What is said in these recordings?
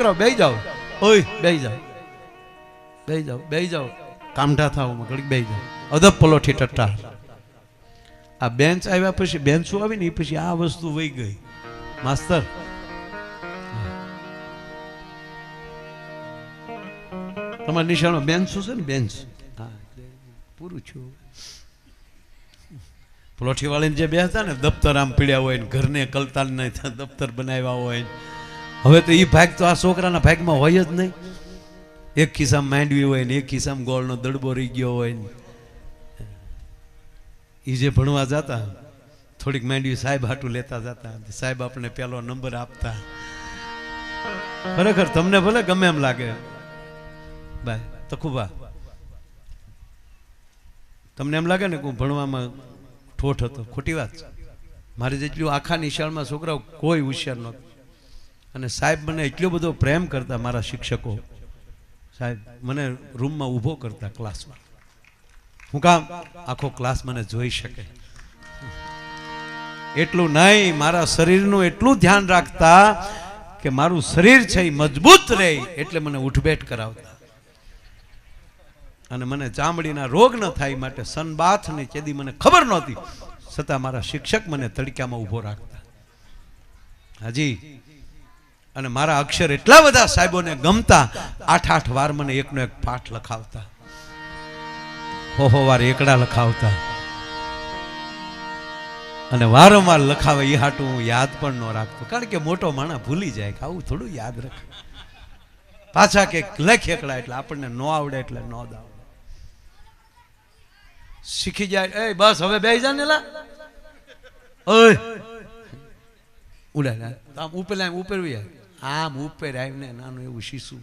છોકરાઓ બે જાઓ. ઓય બે જાઓ. બે જાઓ બે જાઓ. કામઢા થાવ ઘડીક બે જાઓ. અધબ પલોઠી ટટ્ટા આ બેન્ચ આવ્યા પછી બેન્ચો આવી ને પછી આ વસ્તુ વહી ગઈ. માસ્તર. તમારા નિશાળમાં બેન્ચ છે ને? બેન્ચ પૂરું છું. પલોઠી વાળીને જે બે હતા ને, દફતર આમ પીડ્યા હોય ને, ઘરને કલતાલ નહીં દફતર બનાવ્યા હોય. હવે તો એ ભાગ તો આ છોકરાના ભાગમાં હોય જ નહીં. એક ખિસ્સામાં માંડવી હોય ને એક ખિસ્સામાં ગોળનો દડબો રહી ગયો હોય ને. એ જે ભણવા જતા, થોડીક માંડવી સાહેબ હાટું લેતા જતા સાહેબ આપણને પેલો નંબર આપતા. ખરેખર તમને ભલે ગમે એમ લાગે. બાય તખુબા તમને એમ લાગે ને કે હું ભણવામાં ઠોઠ હતો? ખોટી વાત મારી જેટલું આખા નિશાળમાં છોકરાઓ કોઈ હોશિયાર નહોતું. અને સાહેબ મને એટલો બધો પ્રેમ કરતા મારા શિક્ષકો. સાહેબ, મને રૂમમાં ઊભો કરતા ક્લાસમાં. હું કામ આખો ક્લાસ મને જોઈ શકે. એટલું નહીં, મારા શરીરનું એટલું ધ્યાન રાખતા કે મારું શરીર છે એ મજબૂત રહે એટલે મને ઉઠબેઠ કરાવતા. અને મને ચામડીના રોગ ન થાય માટે સનબાથની ચેદી મને ખબર નહોતી. છતાં મારા શિક્ષક મને તડક્યામાં ઊભો રાખતા. હાજી અને મારા અક્ષર એટલા બધા સાહેબોને ગમતા, આઠ આઠ વાર મને એકનો એક પાઠ લખાવતા. હો હો વાર એકડા લખાવતા. અને વારંવાર લખાવે એ હાટું હું યાદ પણ ન રાખતો. કારણ કે મોટો માણસ ભૂલી જાય કે આવું થોડું યાદ રાખે. પાછા કે લખ એકડા એટલે આપણને ન આવડે એટલે ન દાવ શીખી જાય, એ, બસ, હવે બે જા ને લા. ઓય. ઉડા ઉપર આમ ઉપર વી આમ ઉપર આવીને નાનું એવું શીશું.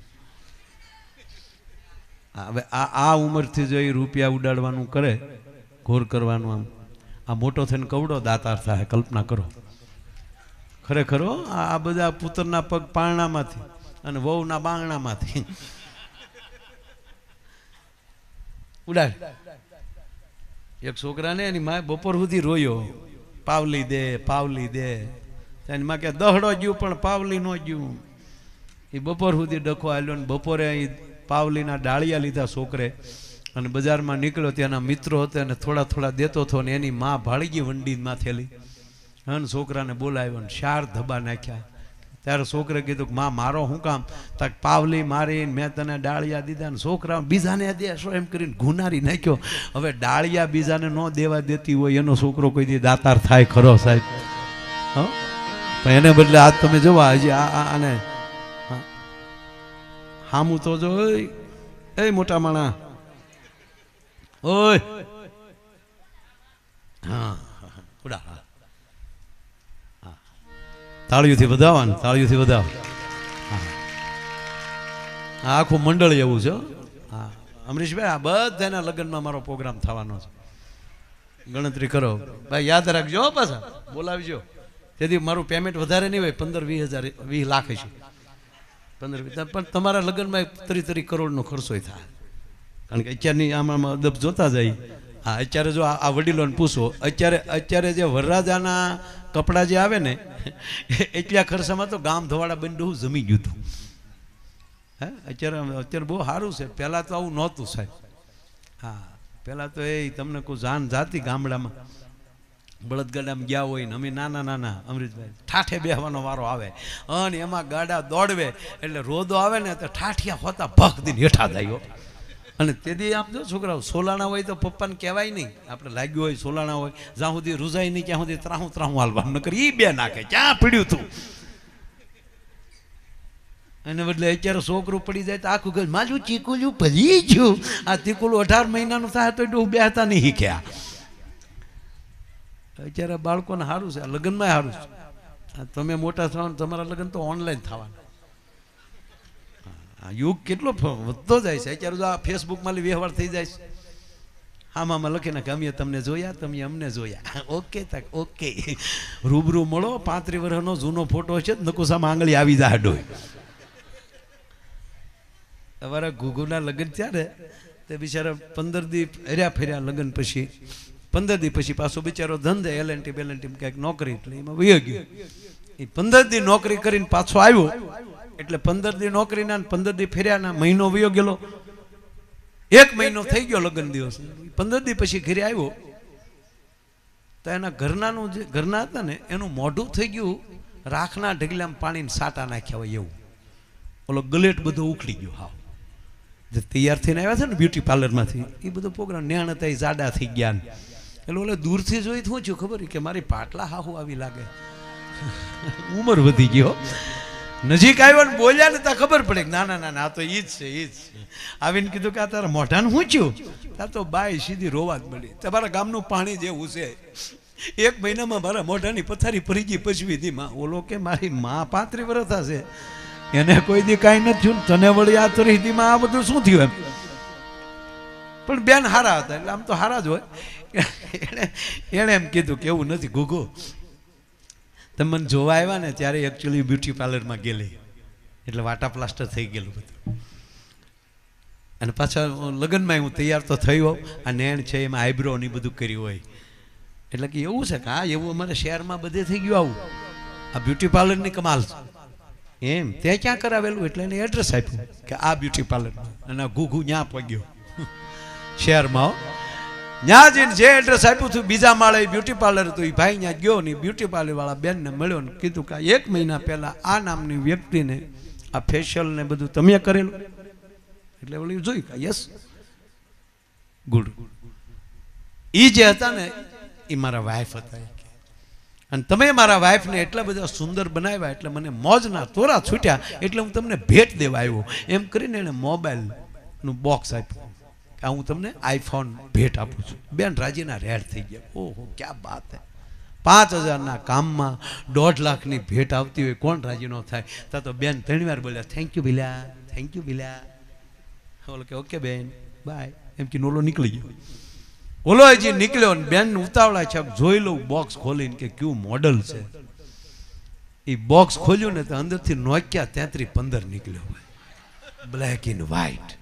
હવે આ આ ઉંમરથી જો એ રૂપિયા ઉડાડવાનું કરે, ઘોર કરવાનું આમ. આ મોટો થઈને કવડો દાતાર થાય, કલ્પના કરો. ખરેખર આ બધા પુત્રના પગ પારણામાંથી અને વહુના બાંગણામાંથી ઉડાડ. એક છોકરાને એની માએ બપોર સુધી રોયો. પાવલી દે પાવલી દે. એની માં કે દહડો જ્યું, પણ પાવલી નો જ્યું. એ બપોર સુધી ડખો આવ્યો ને બપોરે અહીં પાવલીના ડાળિયા લીધા છોકરે. અને બજારમાં નીકળ્યો ત્યાંના મિત્રો હતા અને થોડા થોડા દેતો હતો ને એની માં ભાળગી વંડીમાં થેલી અને છોકરાને બોલાવ્યો ને શાર ધબા નાખ્યા. ત્યારે છોકરે કીધું કે, માં, મારો શું કામ? તાક પાવલી મારીને મેં તને ડાળિયા દીધા ને છોકરા બીજાને દેશો એમ કરીને ગુનારી નાખ્યો. હવે ડાળિયા બીજાને ન દેવા દેતી હોય એનો છોકરો કોઈ દી દાતાર થાય ખરો સાહેબ. હો? પણ એને બદલે આજ તમે જોવો હજી આને. હામું તો જો એ મોટા માણા. ઓય. હા ઉડા. તાળીઓથી વધાવવાનું, તાળીઓથી વધાવો હા આખું મંડળ એવું છે, હો. અમરીશભાઈ, આ બધાના લગ્નમાં મારો પ્રોગ્રામ થવાનો છે. ગણતરી કરો. ભાઈ, યાદ રાખજો પાછા. બોલાવજો. તેથી મારું પેમેન્ટ વધારે નહીં હોય, પંદર વીસ હજાર, વીસ લાખ છે પંદર પણ તમારા લગ્નમાં ત્રી તરી કરોડનો ખર્ચો થાય. કારણ કે અત્યારની આમાં અદબ જોતા જાય. હા, અત્યારે જો આ વડીલોને પૂછો, અત્યારે અત્યારે જે વરરાજાના કપડાં જે આવે ને, એટલા ખર્ચામાં તો ગામ ધવાડા બહુ જમી ગયું હતું. હે, અત્યારે અત્યારે બહુ સારું છે. પહેલાં તો આવું નહોતું સાહેબ. હા, પહેલાં તો એ તમને કોઈ જાન જાતી ગામડામાં. બળદગાડામાં ગયા હોય ને, અમે નાના નાના અમૃતભાઈ ઠાઠે બેહવાનો વારો આવે. અને એમાં ગાડા દોડવે, એટલે રોદો આવે ને તો ઠાઠિયા હોતા ભખ દીને હેઠા થાય અને તેથી આમ જો છોકરાઓ, સોલાણા હોય તો પપ્પાને કહેવાય નહીં. આપણે લાગ્યું હોય સોલાણા હોય, જ્યાં સુધી રૂઝાય નહીં, ત્યાં સુધી ત્રાહું ત્રાહું હાલવાનું નકર ઈ બે નાખે, ક્યાં પીડ્યું તું? અને બદલે અત્યારે છોકરું પડી જાય તો આખું ઘર માજું ચીકુલું ભલી છું આ ચીકુલું અઢાર મહિનાનું થાય તો એટલું બેહતા નહીં શીખ્યા અત્યારે બાળકોને સારું છે લગ્નમાં સારું છે. તમે મોટા થવાનું, તમારા લગ્ન તો ઓનલાઈન થવાના. આ યુગ કેટલો વધતો જાય છે. અત્યારે જો આ ફેસબુકમાં વ્યવહાર થઈ જાય છે. આમાં લખીને કે અમે તમને જોયા, તમે અમને જોયા. ઓકે તક ઓકે. રૂબરૂ મળો પાંત્રી વર્ષનો જૂનો ફોટો છે નકુસામાં આંગળી આવી જાય ડોય અમારા ઘુઘુના લગ્ન ત્યારે તે બિચારા પંદર દી હર્યા ફેર્યા લગ્ન પછી પંદર દી પછી પાછો બિચારો ધંધે એલએનટી બેલેન્ટી ક્યાંક નોકરી એટલે એમાં વયો ગયો. એ પંદર દી નોકરી કરીને પાછો આવ્યો. એટલે પંદર દી નોકરીના પંદર દી ફેર્યાના મહિનો વયો ગયેલો. એક મહિનો થઈ ગયો લગ્ન દિવસ. પંદર દી પછી ઘરે આવ્યો. તો એના ઘરનાનું જે, ઘરના હતા ને, એનું મોઢું થઈ ગયું રાખના ઢગલામાં પાણીને સાટા નાખ્યા હોય એવું. ઓલો ગલેટ બધો ઉખડી ગયો, હા. જે તૈયાર થઈને આવ્યા છે ને બ્યુટી પાર્લરમાંથી એ બધો પ્રોગ્રામ ન્યાણ હતા એ જાડા થઈ ગયા એટલે ઓલે દૂરથી જોઈ શું છું, ખબર કે મારી પાટલા હાહુ આવી લાગે. ઉંમર વધી ગયો નજીક આવ્યો ને બોલ્યા ને ત્યાં ખબર પડે ના ના ના આ તો ઈ જ છે, ઈ જ છે. આવીને કીધું કે આ તારા મોઢાનું શું થયું ત્યાં તો બાય સીધી રોવા જ મળી. તમારા ગામનું પાણી જેવું છે. એક મહિનામાં મારા મોઢાની પથારી ફરી ગઈ પચવી ધીમા ઓલો કે મારી માં પાંત્રી વર્ષ થશે એને કોઈ દી કાંઈ નથી થયું તને વળી આ તરી દીમાં આ બધું શું થયું એમ? પણ બેન હારા હતા, એટલે આમ તો હારા જ હોય. એણે એણે એમ કીધું કે એવું નથી, ગુગુ, તમે મને જોવા આવ્યા ને ત્યારે એકચ્યુઅલી બ્યુટી પાર્લરમાં ગયેલી. એટલે વાટા પ્લાસ્ટર થઈ ગયેલું બધું. અને પાછા લગ્નમાં હું તૈયાર તો થયો, આ નેણ છે, એમાં આઈબ્રો ને બધું કર્યું હોય. એટલે કે એવું છે કે હા, એવું અમારે શહેરમાં બધે થઈ ગયું આવું. આ બ્યુટી પાર્લરની કમાલ છે. એમ, ત્યાં ક્યાં કરાવેલું? એટલે એને એડ્રેસ આપ્યું કે આ બ્યુટી પાર્લર અને ઘૂઘું ત્યાં પગ્યો શહેરમાં. ત્યાં જઈને જે એડ્રેસ આપ્યું હતું, બીજા માળે બ્યુટી પાર્લર હતું એ ભાઈ ત્યાં ગયો ને બ્યુટી પાર્લરવાળા બેનને મળ્યો ને કીધું કે એક મહિના પહેલાં આ નામની વ્યક્તિને, આ ફેશિયલ ને બધું તમે કરેલું. એટલે ઓલી જોઈ કે યસ ગુડ એ જે હતા ને એ મારા વાઈફ હતા અને તમે મારા વાઈફને એટલા બધા સુંદર બનાવ્યા એટલે મને મોજના તોરા છૂટ્યા, એટલે હું તમને ભેટ દેવા આવ્યો. એમ કરીને એણે મોબાઈલનું બોક્સ આપ્યું. આ હું તમને આઈફોન ભેટ આપું છું. બેન, રાજીના રેડ થઈ ગયા. ઓહો, ક્યાં બાત હે? પાંચ હજારના કામમાં દોઢ લાખની ભેટ આવતી હોય, કોણ રાજી ન થાય? તો તો બેન ત્રણ વાર બોલ્યા થેન્ક યુ બિલા થેન્ક યુ બિલા ઓલો કે, ઓકે, બેન, બાય. એમ કે ઓલો નીકળી ગયો. ઓલો હજી નીકળ્યો ને બેન ઉતાવળા છે જોઈ લઉં બોક્સ ખોલીને કે કયું મોડલ છે. એ બોક્સ ખોલ્યું ને તો અંદરથી નોક્યા તેત્રી પંદર નીકળ્યો બ્લેક ઇન વ્હાઈટ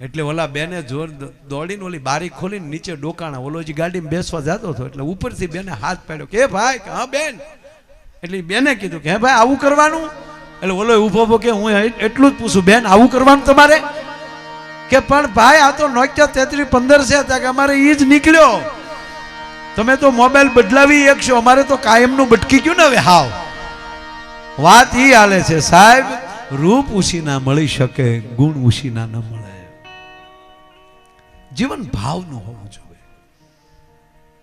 એટલે ઓલા બેને જોર દોડીને ઓલી બારી ખોલીને નીચે ડોકાણા. ઓલો જે ગાડીમાં બેસવા જતો હતો, એટલે ઉપરથી બેને હાથ પાડ્યો કે ભાઈ હા, બેન. એટલે બેને કીધું કે, હે ભાઈ, આવું કરવાનું? એટલે ઓલો ઊભો ઊભો કે, હું એટલું જ પૂછું, બેન, આવું કરવાનું તમારે? કે, પણ ભાઈ, આ તો નોકિયા તેત્રીસ પંદર છે, ત્યાં અમારે એ જ નીકળ્યો. તમે તો મોબાઈલ બદલાવી એક છો, અમારે તો કાયમનું બટકી ગયું ને હવે, હાવ. વાત ઈ હાલે છે, સાહેબ, રૂપ ઉશીના મળી શકે, ગુણ ઉશીના ન મળે. જીવન ભાવનું હોવું જોઈએ.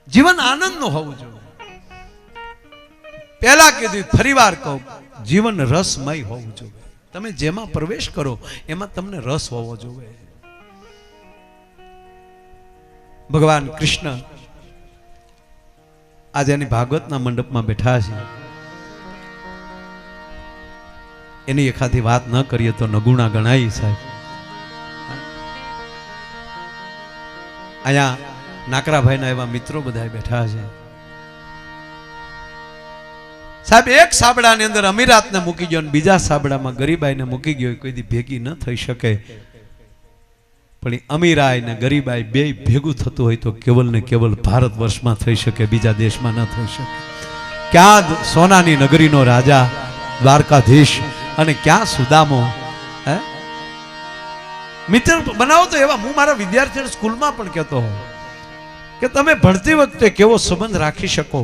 જીવન આનંદનું હોવું જોઈએ. પહેલા કીધું ફરીવાર કહું, જીવન રસમય હોવું જોઈએ. તમે જેમાં પ્રવેશ કરો, એમાં તમને રસ હોવો જોઈએ. ભગવાન કૃષ્ણ આજે એની ભાગવતના મંડપમાં બેઠા છે. એની એખાદી વાત ન કરીએ તો નગુણા ગણાય સાહેબ. અહીંયા નાકરાભાઈના એવા મિત્રો બધા બેઠા છે. સાહેબ, એક સાબડાની અંદર અમીરાતને મૂકી ગયો અને બીજા સાબડામાં ગરીબાઈને મૂકી ગયો. કોઈ ભેગી ન થઈ શકે. પણ અમીરાય ને ગરીબાઈ બે ભેગું થતું હોય તો કેવલ ને કેવલ ભારત વર્ષમાં થઈ શકે, બીજા દેશમાં ન થઈ શકે. ક્યાં સોનાની નગરીનો રાજા, દ્વારકાધીશ અને ક્યાં સુદામો મિત્ર, બનાવો તો એવા. હું મારા વિદ્યાર્થીઓ સ્કૂલમાં પણ કહેતો હોઉં કે તમે ભણતી વખતે કેવો સંબંધ રાખી શકો?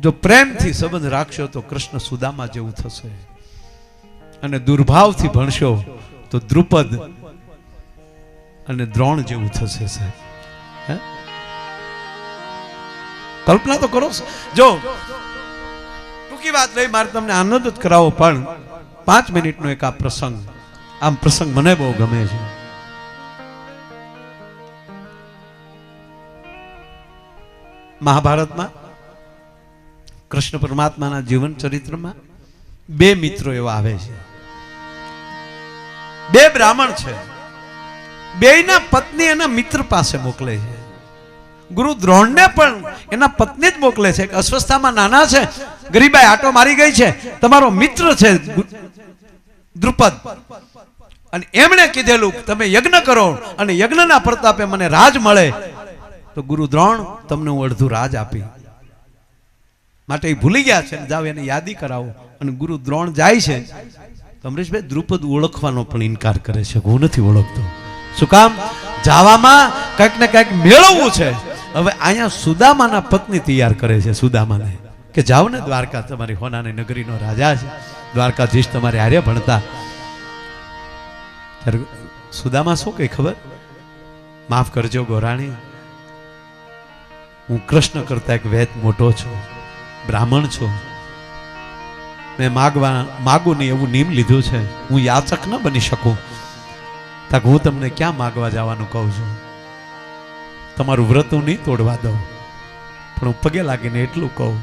જો પ્રેમથી સંબંધ રાખશો તો કૃષ્ણ સુદામા જેવું થશે. અને દુર્ભાવથી ભણશો તો દ્રુપદ અને દ્રોણ જેવું થશે સાહેબ. કલ્પના તો કરો. જો, ટૂંકી વાત લઈ મારે તમને આનંદ જ કરાવો, પણ પાંચ મિનિટનો એક આ પ્રસંગ. આમ પ્રસંગ મને બહુ ગમે છે. મહાભારતમાં, કૃષ્ણ પરમાત્માના જીવન ચરિત્રમાં બે મિત્રો એવા આવે છે. બે બ્રાહ્મણ છે. બેયના પત્ની એના મિત્ર પાસે મોકલે છે. ગુરુ દ્રોણને પણ એના પત્ની જ મોકલે છે. અસ્વસ્થામાં નાના છે. ગરીબાઈ આટો મારી ગઈ છે. તમારો મિત્ર છે. દ્રુપદ. અને એમણે કીધેલું, તમે યજ્ઞ કરો અને યજ્ઞના પ્રતાપે મને રાજ મળે. તો ગુરુ દ્રોણ તમને હું અડધું રાજ આપી. માટે એ ભૂલી ગયા છે, જાઓ એને યાદી કરાવો. અને ગુરુ દ્રોણ જાય છે. તો અમરીશભાઈ, દ્રુપદ ઓળખવાનો પણ ઇનકાર કરે છે હું નથી ઓળખતો. શું કામ? જાવામાં કંઈક ને કંઈક મેળવવું છે. હવે અહીંયા સુદામાના પત્ની તૈયાર કરે છે, સુદામાને. કે જાઓ ને દ્વારકા, તમારી હોનાની નગરીનો રાજા છે. દ્વારકાધીશ તમારે હારે ભણતા. સુદામાં સુદામા શું કઈ ખબર? માફ કરજો ગોરાણી, હું કૃષ્ણ કરતા એક વેદ મોટો છું, બ્રાહ્મણ છું. મેં માગવા માગું નહીં એવું નિયમ લીધું છે, હું યાચક ન બની શકું. તાક હું તમને ક્યાં માગવા જવાનું કહું છું? તમારું વ્રત હું નહીં તોડવા દઉં, પણ હું પગે લાગીને એટલું કહું.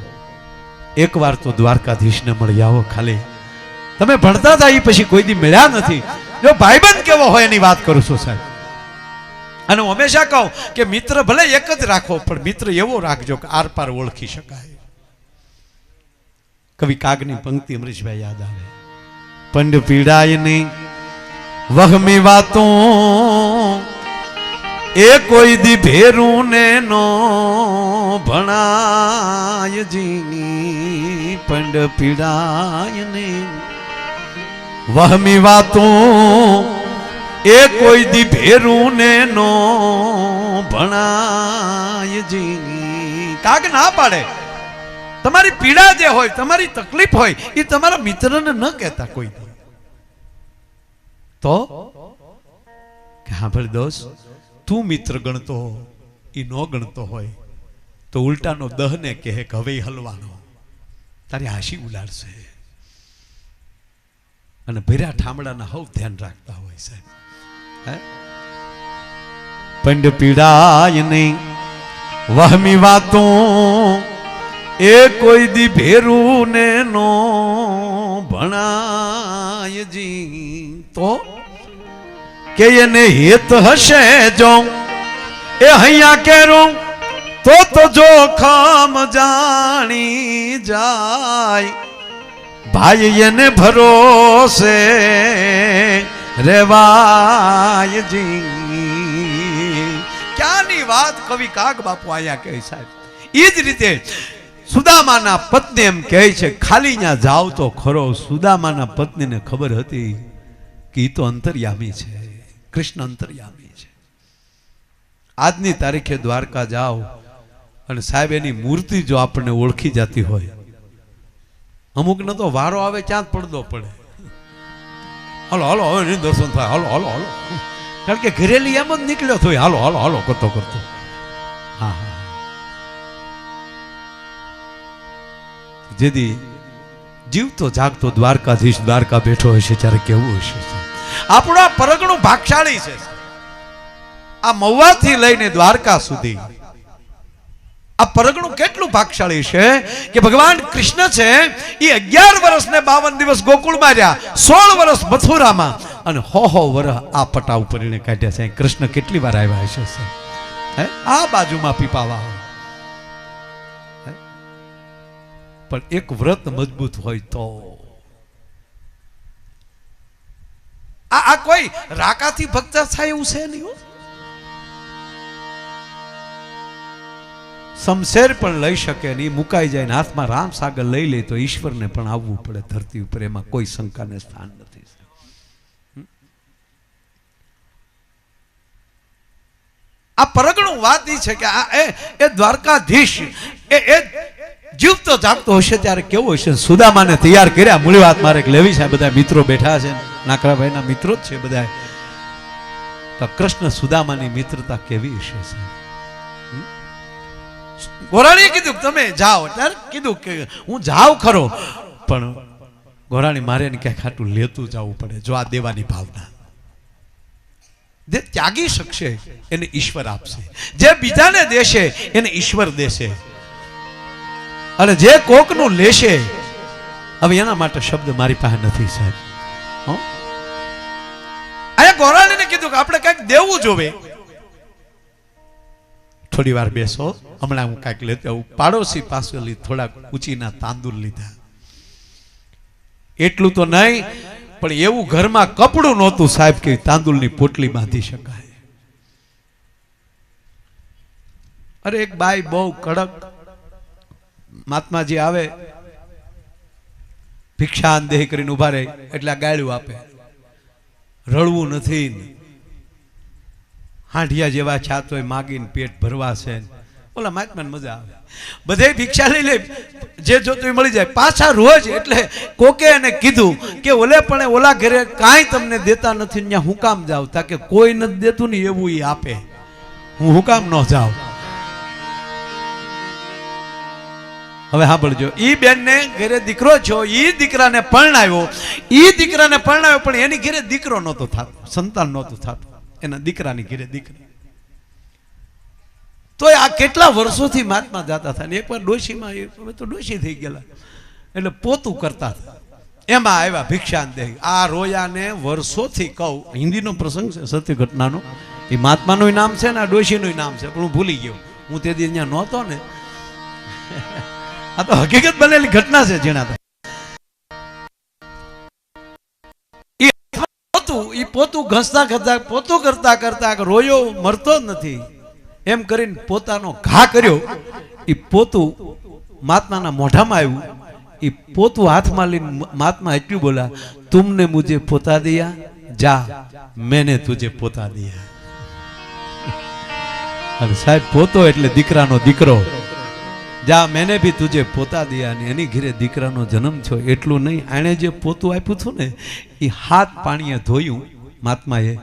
એકવાર તો દ્વારકાધીશને મળી આવો ખાલી. તમે ભણતા હતા એ પછી કોઈ દી મળ્યા નથી. જો ભાઈબંધ કેવો હોય એની વાત કરું છું સાહેબ. અને હું હંમેશા કહું કે મિત્ર ભલે એક જ રાખો, પણ મિત્ર એવો રાખજો કે આરપાર ઓળખી શકાય. કવિ કાગની પંક્તિ અમરીશભાઈ યાદ આવે. પંડ પીડાય નહીં વહમી વાતો એ કોઈ દી ભેરું ને ભણાય જીની પંડ પીડાય ને વહમી વાતો, એ કોઈ દી ભેરું ને ભણાય જીની. કાગ ના પાડે. તમારી પીડા જે હોય, તમારી તકલીફ હોય, એ તમારા મિત્રને ન કહેતા કોઈ. તો? હા ભાઈ દોસ્ત. તું મિત્ર ગણતો એ ન ગણતો હોય, તો ઉલટાનો દહને કહે કે હવે હલવાનો. તારી હાશી ઉલાડશે અને ભેરા ઠામડાના હવ ધ્યાન રાખતા હોય સાહેબ. હે? પંડ પીડાય નહીં વહમી વાતો, એ કોઈ દી ભેરું ને નો ભણાય જી. તો કે એને હિત હશે જો? એ હૈયા કેરું? તો તો જોખમ જાણી જાય. ભાઈ એને ભરોસે રેવાય જી. ક્યાંની વાત કવિ કાગ બાપુ આયા કહે સાહેબ? એ જ રીતે સુદામાના પત્ની એમ કહે છે, ખાલી ત્યાં જાવ તો ખરો. સુદામાના પત્નીને ખબર હતી કે એ તો અંતર્યામી છે. કૃષ્ણ અંતર્યામી છે. આજની તારીખે દ્વારકા જાઓ અને સાહેબ, એની મૂર્તિ જો આપણને ઓળખી જતી હોય, અમુકને તો વારો આવે જ પડદો પડે. હાલો, હલો, હવે નહીં દર્શન થાય. Hello hello hello. કારણ કે ઘરેલી એમ જ નીકળ્યો થયો હાલો હાલો હાલો, કરતો કરતો. હા હા. જેથી જીવતો જાગતો દ્વારકાધીશ, દ્વારકા બેઠો હશે, ત્યારે કેવું હશે? આપણું આ પરગણું ભાગશાળી છે. આ મહુવાથી લઈને દ્વારકા સુધી. આ પરગણું કેટલું ભાગશાળી છે કે ભગવાન કૃષ્ણ છે, એ અગિયાર વર્ષ ને બાવન દિવસ ગોકુળમાં રહ્યા, સોળ વર્ષ મથુરામાં. અને હો હો વર્ષ આ પટા ઉપર કાઢ્યા છે. કૃષ્ણ કેટલી વાર આવ્યા હશે હે? આ બાજુમાં પીપાવા. પણ એક વ્રત મજબૂત હોય તો આ કોઈ રાકાથી ભક્ત થાય એવું છે નહીં સમશેર પણ લઈ શકે નહીં, મુકાઈ જાય ને હાથમાં રામ સાગર લઈ લે તો ઈશ્વરને પણ આવવું પડે ધરતી ઉપર, એમાં કોઈ શંકાને સ્થાન નથી. આ પરગણું વાત એ છે કે આ એ દ્વારકાધીશ, એ એ જીવતો જાગતો હશે ત્યારે કેવો હશે? સુદામાને તૈયાર કર્યા. મૂળી વાત મારે લેવી છે. બધા મિત્રો બેઠા છે. નાકરાભાઈના મિત્રો જ છે બધા તો કૃષ્ણ સુદામાની મિત્રતા કેવી હશે ગોરાણીએ કીધું તમે જાઓ. ત્યારે કીધું કે હું જાઉં ખરો. પણ ગોરાણી મારે એને ક્યાંક ખાટું લેતું જવું પડે, જો આ દેવાની ભાવના. જે ત્યાગી શકશે, એને ઈશ્વર આપશે. જે બીજાને દેશે, એને ઈશ્વર દેશે. અને જે કોકનું લેશે, હવે એના માટે શબ્દ મારી પાસે નથી, સાહેબ? અહીંયા ગોરાણીને કીધું કે આપણે કંઈક દેવું જોવે. થોડી વાર બેસો. હમણાં હું કાંઈક લેતો આવું. પાડોશી પાસે થોડાક ઊંચીના તાંદુર લીધા. એટલું તો નહીં, પણ એવું ઘરમાં કપડું નહોતું, સાહેબ, કે તાંદુલની પોટલી બાંધી શકાય. અરે એક બાઈ બહુ કડક મહાત્માજી આવે, ભિક્ષાન દેહ કરીને ઊભા રહે, એટલે આ ગાળ્યું આપે. રડવું નથી. હાંઢિયા જેવા છાતોય માગીને પેટ ભરવા છે. ઓલા મહાત્માને મજા આવે. બધે ભિક્ષા લઈ લે, જે જોતું મળી જાય. પાછા રોજ એટલે કોકે એને કીધું કે ઓલે પણ ઓલા ઘરે કાંઈ તમને દેતા નથી ત્યાં હું કામ જાવ તાકે કોઈ નથી દેતું ને એવું એ આપે. હું હું કામ ન જાઉં? હવે સાંભળજો. ઈ બેનને ઘરે દીકરો છો, ઈ દીકરાને પરણાવ્યો ઈ દીકરાને પરણાવ્યો પણ એની ઘરે દીકરો નહોતો થતો, સંતાન નહોતું થતું. એના દીકરાની ઘરે દીકરી. તો આ કેટલા વર્ષોથી મહાત્મા જાતા હતા ને એકવાર ડોશીમાં એ હવે તો ડોશી થઈ ગયેલા. એટલે પોતું કરતા હતા. એમાં આવ્યા ભિક્ષાન દે. આ રોયાને વર્ષોથી કહું, હિન્દીનો પ્રસંગ છે સત્ય ઘટનાનો એ મહાત્માનું નામ છે ને, આ ડોશીનું નામ છે, પણ હું ભૂલી ગયો. હું તે દી અહીંયા નહોતો ને. આ તો હકીકત બનેલી ઘટના છે જેના તો. ઈ પોતું ઘસતા ઘસતા, પોતું કરતા કરતા રોયો, મરતો નથી. એમ કરીને પોતાનો ઘા કર્યો. એ પોતું મહાત્માના મોઢામાં આવ્યું. એ પોતું હાથમાં લઈને મહાત્મા એટલું બોલા તુમને મુજે પોતા દિયા, જા, મેને તુજે પોતા દિયા. અને સાહેબ, પોતો એટલે દીકરાનો દીકરો. જા, મેને ભી તુજે પોતા દિયા ને એની ઘરે દીકરાનો જન્મ થયો. એટલું નહીં એણે જે પોતું આપ્યું હતું ને, એ હાથ પાણીએ ધોયું મહાત્માએ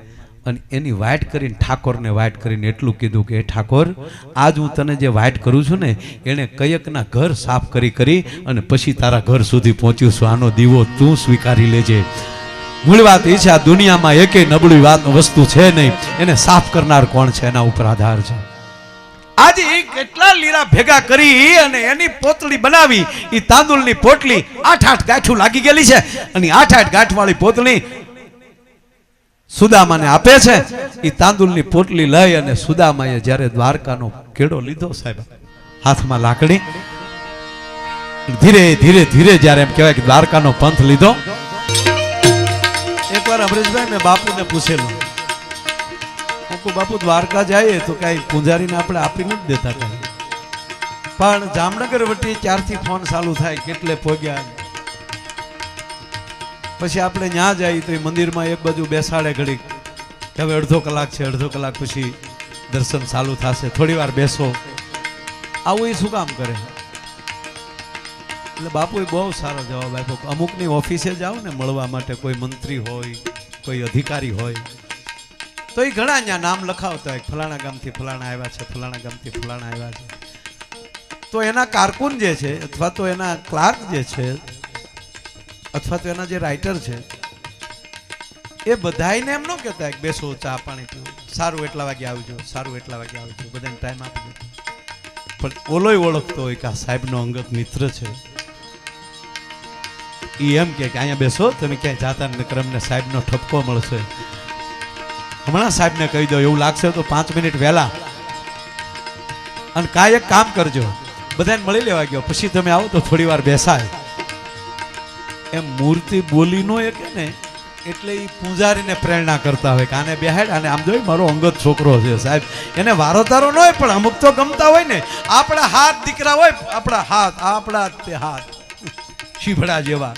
અને એની વાઇટ કરીને, ઠાકોરને વાઇટ કરીને એટલું કીધું કે, એ ઠાકોર, આજ હું તને જે વાઇટ કરું છું ને એણે કયકના ઘર સાફ કરી કરી અને પછી તારા ઘર સુધી પહોંચ્યું છું. આનો દીવો તું સ્વીકારી લેજે. મૂળ વાત એ છે, આ દુનિયામાં એકે નબળી વાત વસ્તુ છે નહીં. એને સાફ કરનાર કોણ છે? એના ઉપર આધાર છે. આજે એ કેટલા લીરા ભેગા કરી અને એની પોતળી બનાવી. એ તાંદુલની પોટલી આઠ આઠ ગાંઠું લાગી ગયેલી છે અને આઠ આઠ ગાંઠ વાળી પોતળી સુદામાને આપે છે. એ તાંદુલની પોટલી લઈ અને સુદામાએ જ્યારે દ્વારકાનો કેળો લીધો સાહેબ, હાથમાં લાકડી, ધીરે ધીરે ધીરે જ્યારે એમ કહેવાય કે દ્વારકાનો પંથ લીધો. એકવાર અમરેશભાઈ મેં બાપુને પૂછેલું. હું બાપુ, દ્વારકા જઈએ તો કઈ પૂંજારીને આપણે આપી નથી દેતા કઈ. પણ જામનગર વટી ચારથી ફોન ચાલુ થાય, કેટલે પોગ્યા? પછી આપણે ત્યાં જઈએ તો એ મંદિરમાં એક બાજુ બેસાડે ઘડીક. હવે અડધો કલાક છે, અડધો કલાક પછી દર્શન ચાલુ થશે. થોડી વાર બેસો. આવું એ શું કામ કરે? એટલે બાપુએ બહુ સારો જવાબ આપ્યો અમુકની ઓફિસે જાઓ ને મળવા માટે કોઈ મંત્રી હોય, કોઈ અધિકારી હોય. તો એ ઘણા અહીંયા નામ લખાવતા હોય ફલાણા ગામથી ફલાણા આવ્યા છે, ફલાણા ગામથી ફલાણા આવ્યા છે. તો એના કારકુન જે છે, અથવા તો એના ક્લાર્ક જે છે, અથવા તો એના જે રાઇટર છે, એ બધાને એમ ન કહેતા બેસો, ચા પાણી પીવું સારું એટલા વાગે આવજો, સારું એટલા વાગે આવજો. બધાને ટાઈમ આપી પણ ઓલોય ઓળખતો હોય કે આ સાહેબનો અંગત મિત્ર છે. એ એમ કે અહીંયા બેસો, તમે ક્યાંય જાતા ક્રમને સાહેબનો ઠપકો મળશે. હમણાં સાહેબને કહી દો, એવું લાગશે તો પાંચ મિનિટ વહેલા. અને કાંઈ એક કામ કરજો, બધાને મળી લેવા ગયો, પછી તમે આવો તો થોડી વાર બેસાય. એમ મૂર્તિ બોલી નો એ કે ને, એટલે એ પૂજારીને પ્રેરણા કરતા હોય, કે આને બેહાડ અને આમ જોઈ મારો અંગત છોકરો છે, સાહેબ. એને વારો તારો ન હોય, પણ અમુક તો ગમતા હોય ને, આપણા હાથ દીકરા હોય, આપણા હાથ આપણા હાથ. શીભડા જેવા.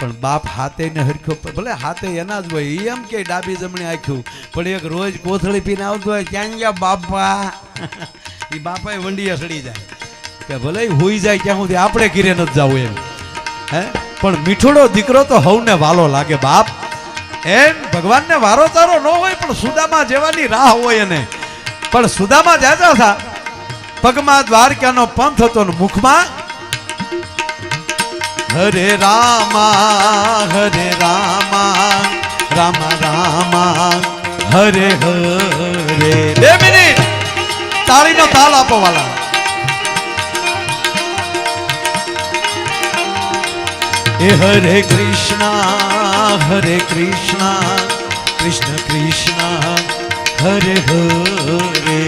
પણ બાપ હાથે ને હરખ્યો. ભલે હાથે એના જ હોય એમ કે ડાબી જમણી આખ્યું. પણ એક રોજ કોથળી પીને આવતો હોય, ક્યાં ગયા બાપા? એ બાપાએ વંડીએ સડી જાય. કે ભલે હોઈ જાય ત્યાં સુધી આપણે ઘીરે નથી જવું એમ. હે? પણ મીઠોડો દીકરો તો હવને વાલો લાગે બાપ. એમ ભગવાનને વારો તારો ન હોય, પણ સુદામા જેવાની રાહ હોય એને. પણ સુદામા જાજા થા. પગમાં દ્વારકાનો પંથ હતો ને મુખમાં હરે રામા હરે રામા રામ રામા હરે હરે બે મિનિટ તાળીનો તાલ આપો વાલા એ હરે કૃષ્ણ હરે કૃષ્ણ કૃષ્ણ કૃષ્ણ હરે હરે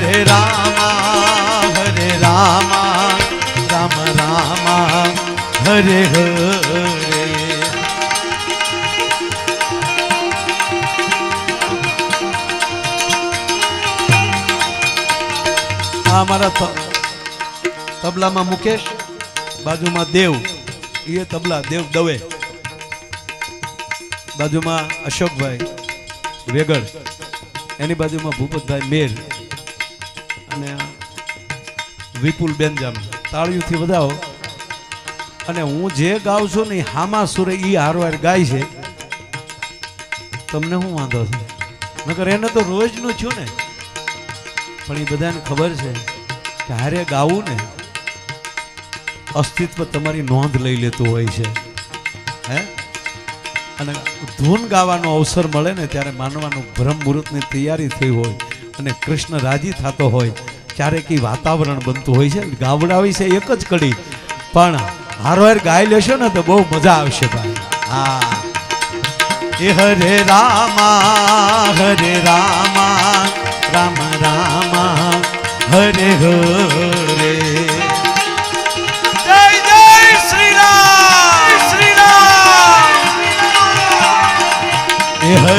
હરે રામા હરે રામા રામ રામા હરે હરે આ મારા તબલામાં મુકેશ, બાજુમાં દેવ એ તબલા, દેવ દવે. બાજુમાં અશોકભાઈ વેગળ, એની બાજુમાં ભૂપતભાઈ મેર. અને વિપુલ બેનજામ, તાળીઓથી વધાવો. અને હું જે ગાઉં છું ને હામા સુરે એ હારવાર ગાય છે. તમને શું વાંધો છે? નકર એને તો રોજનું છું ને. પણ એ બધાને ખબર છે કે હારે ગાવું ને અસ્તિત્વ તમારી નોંધ લઈ લેતું હોય છે. હે? અને ધૂન ગાવાનો અવસર મળે ને ત્યારે માનવાનું બ્રહ્મ મુહૂર્તની તૈયારી થઈ હોય. અને કૃષ્ણ રાજી થતો હોય, ક્યારેક એ વાતાવરણ બનતું હોય છે, ગાવડાવી છે એક જ કડી. પણ હારવાર ગાઈ લેશો ને તો બહુ મજા આવશે ભાઈ. હા. એ હરે રામા હરે રામા, રામ રામા, હરે હરે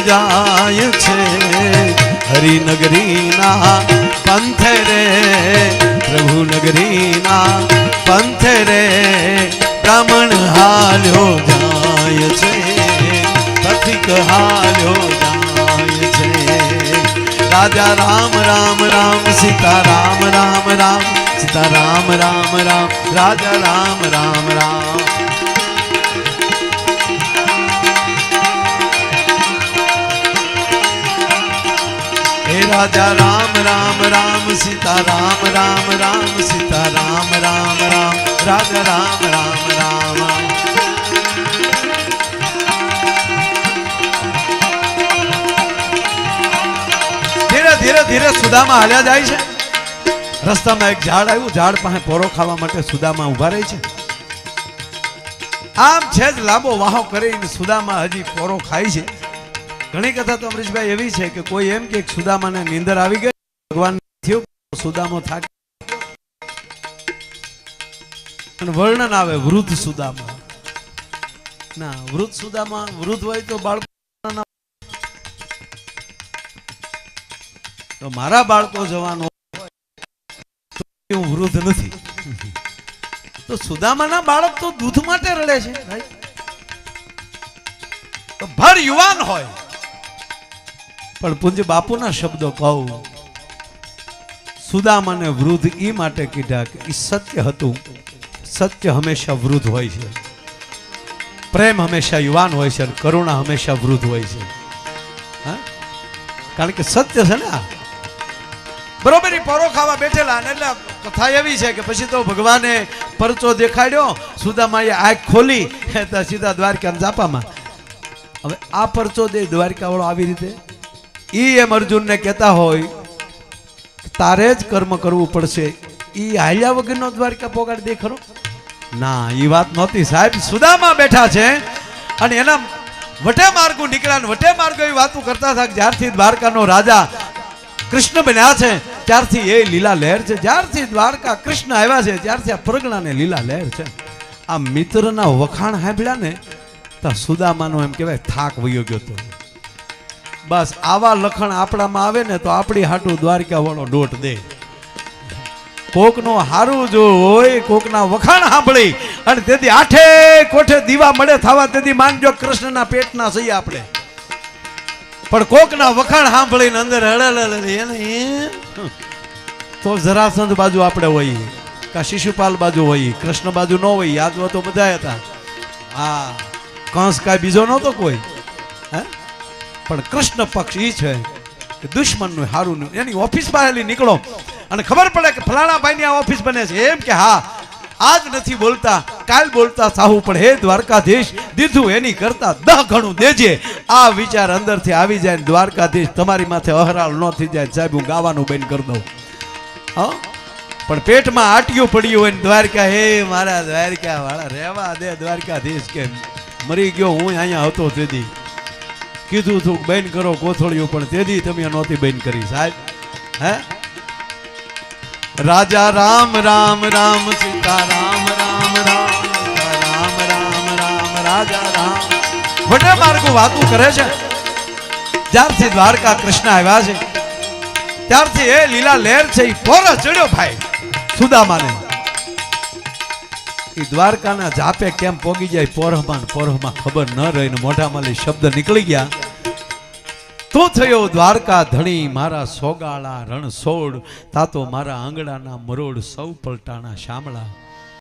જાય છે. હરિનગરીના પંથે રે પ્રભુ નગરીના પંથે રે, બ્રાહ્મણ હાલ્યો જાય છે. પથિક હાલ્યો જાય છે. રાજા રામ રામ રામ, સીતા રામ રામ રામ, સીતા રામ રામ રામ, રાજા રામ રામ રામ. રાજા રામ રામ રામ સીતા રામ રામ રામ સીતા રામ રામ રામ રાજા રામ રામ રામ ધીરે ધીરે ધીરે સુદામાં હાલ્યા જાય છે. રસ્તામાં એક ઝાડ આવ્યું. ઝાડ પાસે પોરો ખાવા માટે સુદામાં ઊભા રહી છે. આમ છે જ લાંબો વાહો કરીને સુદામાં હજી પોરો ખાય છે. ઘણી કથા તો અમરીશભાઈ એવી છે કે કોઈ એમ કે સુદામાને નીંદર આવી ગઈ, ભગવાન સુદામો થાક વર્ણન આવે, વૃદ્ધ સુદામા. ના, વૃદ્ધ સુદામા, વૃદ્ધ હોય તો બાળકો તો મારા બાળકો જવાનો હું વૃદ્ધ નથી. તો સુદામાના બાળક તો દૂધ માટે રડે છે તો ભર યુવાન હોય. પણ પૂજ્ય બાપુના શબ્દો કહું. સુદામાને વૃદ્ધ ઈ માટે કીધા કે એ સત્ય હતું. સત્ય હંમેશા વૃદ્ધ હોય છે. પ્રેમ હંમેશા યુવાન હોય છે અને કરુણા હંમેશા વૃદ્ધ હોય છે. હા? કારણ કે સત્ય છે ને બરોબર પરો ખાવા બેઠેલા એટલે કથા એવી છે કે પછી તો ભગવાને પરચો દેખાડ્યો, સુદામાએ આંખ ખોલી સીધા દ્વારકા જાપામાં હવે આ પરચો દે દ્વારકા વાળો આવી રીતે? ઈ એમ અર્જુનને કહેતા હોય, તારે જ કર્મ કરવું પડશે. ઈ હાલ્યા વગરનો દ્વારકા પોગાડ દે ખરો. ના, ઈ વાત નહોતી. સાહેબ, સુદામાં બેઠા છે અને એના વટે માર્ગો નીકળ્યા વટે માર્ગો એ વાતો કરતા હતા જ્યારથી દ્વારકાનો રાજા કૃષ્ણ બન્યા છે, ત્યારથી એ લીલા લહેર છે. જ્યારથી દ્વારકા કૃષ્ણ આવ્યા છે, ત્યારથી આ પ્રજ્ઞાને લીલા લહેર છે. આ મિત્રના વખાણ સાંભળ્યા ને, તો સુદામાનો એમ કહેવાય, થાક વયો ગયો તો બસ આવા લખણ આપણામાં આવે ને તો આપણી હાટું દ્વારકા વાળો ડોટ દે. કોકનું હારું જો હોય, કોકના વખાણ સાંભળી અને તેથી આઠે કોઠે દીવા મળે થવા તેથી માનજો કૃષ્ણના પેટના સહી આપણે. પણ કોકના વખાણ સાંભળીને અંદર હળલ તો જરાસંધ બાજુ આપણે હોઈએ કા શિશુપાલ બાજુ હોઈએ કૃષ્ણ બાજુ ન હોય, યાદ તો બધા હતા. હા, કંસ કાંઈ બીજો નહોતો કોઈ. પણ કૃષ્ણ પક્ષ ઈ છે કે દુશ્મનનું હારું. એની ઓફિસ બહારલી નીકળો. અને ખબર પડે કે ફલાણા ભાઈની આ ઓફિસ બને છે. એમ કે હા, આજ નથી બોલતા, કાલ બોલતા સાહુ, પણ હે દ્વારકાધીશ, દીધું એની કરતા દહ ઘણું દેજે. આ વિચાર અંદરથી આવી જાય ને દ્વારકાધીશ તમારી માથે અહરાળ ન થઈ જાય. સાહેબ, હું ગાવાનું બંધ કરી દઉં. હા? પણ પેટમાં આટિયું પડ્યું હોય ને દ્વારકા, હે મારા દ્વારકા વાળા રહેવા દે દ્વારકાધીશ કે મરી ગયો, હું અહીંયા હતો તેથી. કીધું તું બેન કરો કોથળીઓ પણ તેથી તમે નહોતી બેન કરી સાહેબ. હે? રાજા રામ રામ રામ સીતા રામ રામ રામ રામ રામ, રાજા રામ. વડે માર્ગો વાતું કરે છે. જ્યારથી દ્વારકા કૃષ્ણ આવ્યા છે, ત્યારથી એ લીલા લહેર છે એ પોરસ ચડ્યો ભાઈ, સુદામાને. એ દ્વારકાના જાપે કેમ પોગી જાય, પોરહમાં પોરહમાં ખબર ન રહીને મોઢામાં લઈ શબ્દ નીકળી ગયા. તો થયો દ્વારકા ધણી મારા સોગાળા રણછોડ તાતો મારા આંગણાના મરોડ સૌ પલટાણા શામળા.